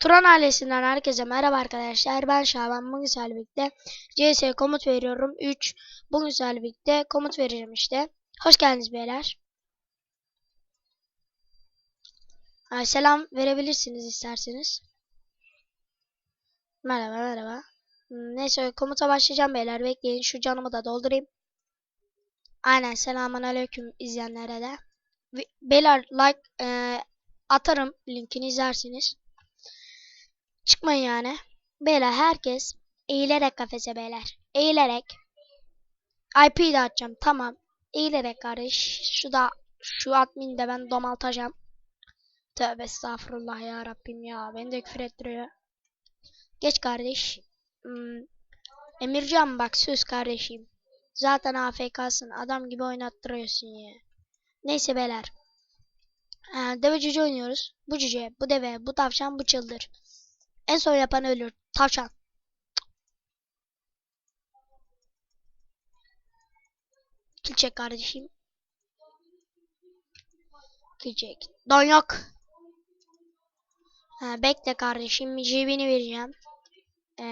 Turan ailesinden herkese merhaba arkadaşlar. Ben Şaban. Bugün sizlerle birlikte CS komut veriyorum. 3. Bugün sizlerle birlikte komut vereceğim işte. Hoş geldiniz beyler. Ha, selam verebilirsiniz isterseniz. Merhaba merhaba. Hmm, Neyse komuta başlayacağım beyler. Bekleyin şu canımı da doldurayım. Aynen selamun aleyküm izleyenlere de. Beyler like e, atarım linkini izlersiniz. Çıkmayın yani. Beyler herkes eğilerek kafese beyler. Eğilerek. IP'yi de açacağım. Tamam. Eğilerek kardeş. Şu da şu admini de ben domaltacağım. Tövbe estağfurullah ya Rabbim ya. Beni de küfür ettiriyor. Geç kardeş. Hmm. Emircan bak söz kardeşim. Zaten AFK'sın. Adam gibi oynattırıyorsun ya. Neyse beyler. Ee, deve cüce oynuyoruz. Bu cüce, bu deve, bu tavşan, bu çıldır. En son yapan ölür. Tavşan. Kil kardeşim. Kil. Don yok. Ha, bekle kardeşim. Jibini vereceğim. Ee,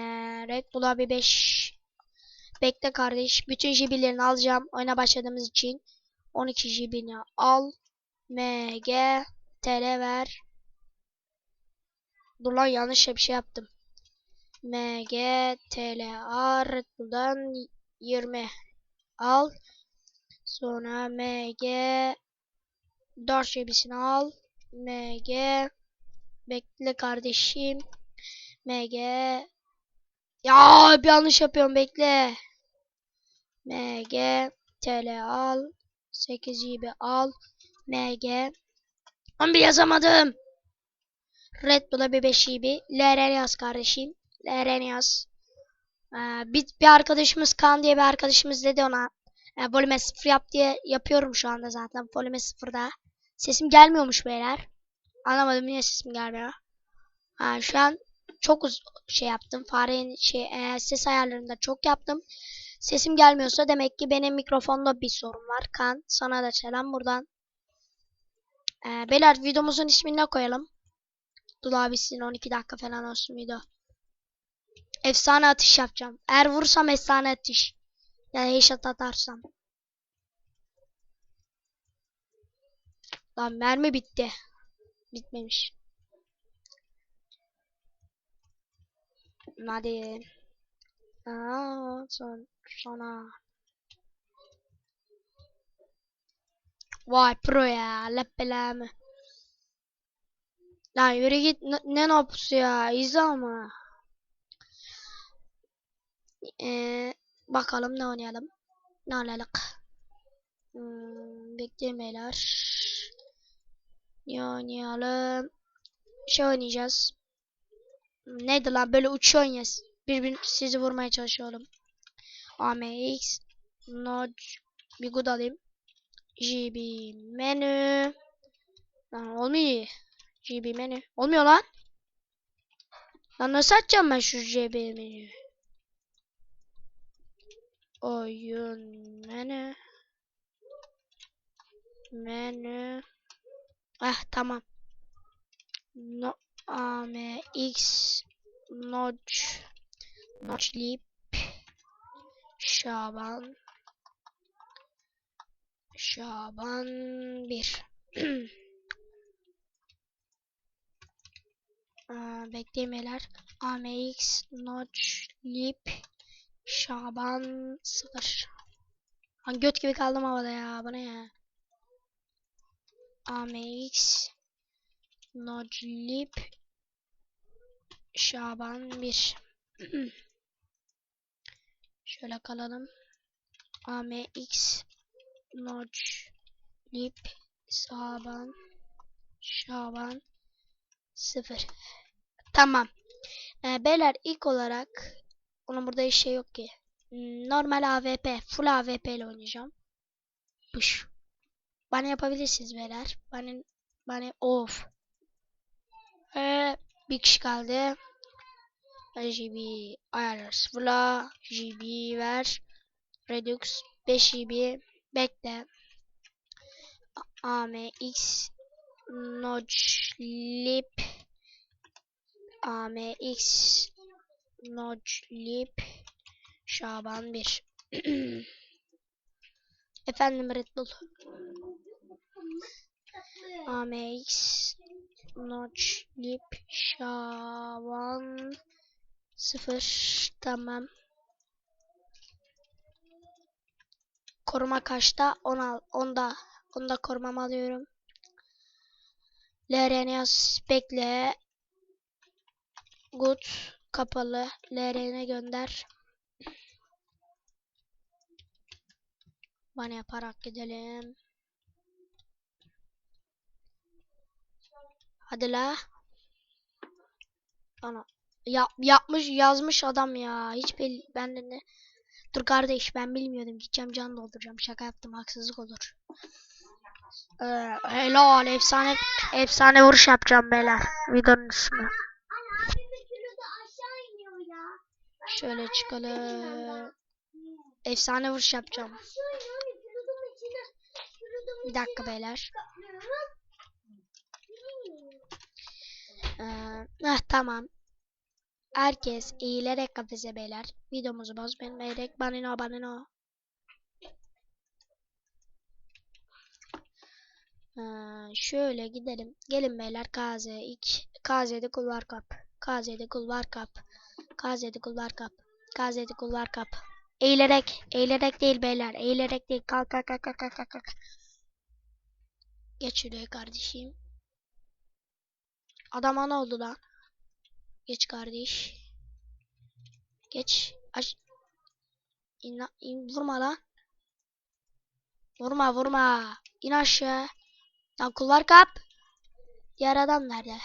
Red Bull'a bir 5. Bekle kardeş. Bütün jibilerini alacağım. Oyuna başladığımız için. 12 jibini al. MG. TL ver. Dur yanlış bir şey yaptım. MG TL A Red Bull'dan 20 al. Sonra MG 4 jibisini al. MG bekle kardeşim. MG ya bir yanlış yapıyorum bekle. MG TL al. 8 GB al. MG 11 yazamadım. Red Bull'a bir 5 GB. LRN yaz kardeşim. LRN yaz. Ee, bir, bir arkadaşımız Kaan diye bir arkadaşımız dedi ona. E, volüme 0 yap diye yapıyorum şu anda zaten. Volüme 0'da. Sesim gelmiyormuş beyler. Anlamadım niye sesim gelmiyor. Ha, şu an çok uz şey yaptım. Farenin şey e, ses ayarlarında çok yaptım. Sesim gelmiyorsa demek ki benim mikrofonda bir sorun var. Kan sana da selam buradan. E, beyler videomuzun ismini ne koyalım? Dul abisinin 12 dakika falan olsun video. Efsane atış yapacağım. Eğer vursam efsane atış. Yani headshot atarsam. Lan mermi bitti. Bitmemiş. Hadi. Aa, son, sonra. Vay pro ya. Lep belamı. Lan yürü git. Ne, nopusu ya. İzle ama. Ee, bakalım ne oynayalım. Ne oynayalım? Hmm, bekleyin beyler. Ne oynayalım? Şey oynayacağız. Neydi lan böyle uçuyorsun ya. Birbirine sizi vurmaya çalışıyorum. AMX Nodge bir good alayım. GB menü. Lan olmuyor. GB menü. Olmuyor lan. Lan nasıl açacağım ben şu GB menüyü? Oyun menü. Menü. Ah tamam. No AMX Notch Notchlip Şaban Şaban 1 Aa, beklemeler. AMX Notchlip Şaban 0 Lan göt gibi kaldım havada ya. Bu ne ya? AMX Noclip Şaban 1 Şöyle kalalım. AMX Noclip Şaban Şaban 0 Tamam. Ee, beyler ilk olarak onun burada hiç şey yok ki. Normal AWP, full AWP ile oynayacağım. Push. Bana yapabilirsiniz beyler. Bana bana of. Ee, bir kişi kaldı. GB ayarlar sıfırla. GB ver. Redux 5 GB. Bekle. AMX Notchlip AMX Noclip Şaban 1 Efendim Red Bull AMX Noclip Şaban 0 Tamam Koruma kaçta? 10 al. 10'da. 10'da korumamı alıyorum. LRN'yaz bekle. Good kapalı. LRN gönder. Bana yaparak gidelim. Hadi la. Ana. Ya, yapmış yazmış adam ya. Hiç belli. Ben de ne. Dur kardeş ben bilmiyordum. Gideceğim can dolduracağım. Şaka yaptım. Haksızlık olur. Ee, helal. Efsane efsane vuruş yapacağım beyler. Videonun ismi. Şöyle çıkalım. Efsane vuruş yapacağım. Bir dakika beyler. Ee, heh, tamam. Herkes eğilerek kafese beyler. Videomuzu bozmayın beyler. Banino banino. Ee, şöyle gidelim. Gelin beyler KZ. İlk KZ'de kulvar kap. KZ'de kulvar kap. KZ'de kulvar kap. KZ'de kulvar kap. Eğilerek. Eğilerek değil beyler. Eğilerek değil. Kalk kalk kalk kalk kalk kalk. Geç şuraya kardeşim. Adama ne oldu lan? Geç kardeş. Geç. Aç. İn, in, vurma lan. Vurma vurma. İn aşağı. Lan kulvar kap. Diğer adam nerede?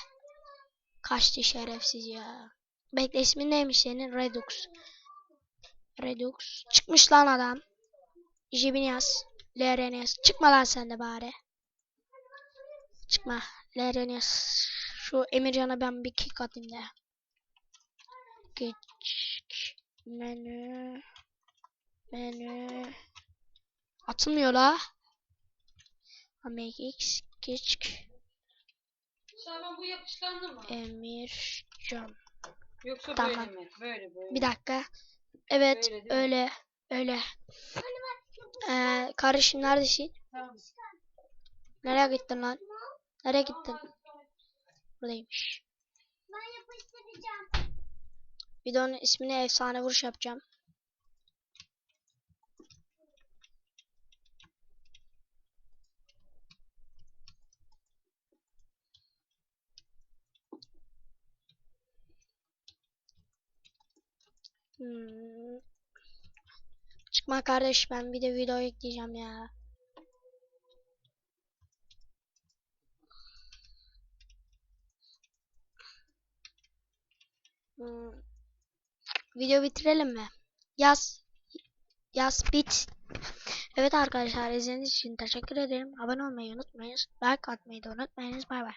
Kaçtı şerefsiz ya. Bekle ismin neymiş senin? Redux. Redux. Çıkmış lan adam. Jibini yaz. LRN yaz. Çıkma lan sen de bari. Çıkma. LRN yaz. Şu Emircan'a ben bir kick atayım da. Geç. Menü. Menü. Atılmıyor la. AMX. Geç. Şaban bu yapışkanlı mı? Emircan. Yoksa Tamam. böyle mi? Böyle böyle. Bir dakika. Evet Öyle değil mi? öyle. Öyle. Ee, kardeşim neredesin? Tamam. Nereye gittin lan? Nereye gittin? Buradaymış. Videonun ismini efsane vuruş yapacağım. Hmm. Çıkma kardeş ben bir de video ekleyeceğim ya. Hmm. Video bitirelim mi? Yaz. Yaz bit. Evet arkadaşlar izlediğiniz için teşekkür ederim. Abone olmayı unutmayın. Like atmayı da unutmayınız. Bay bay.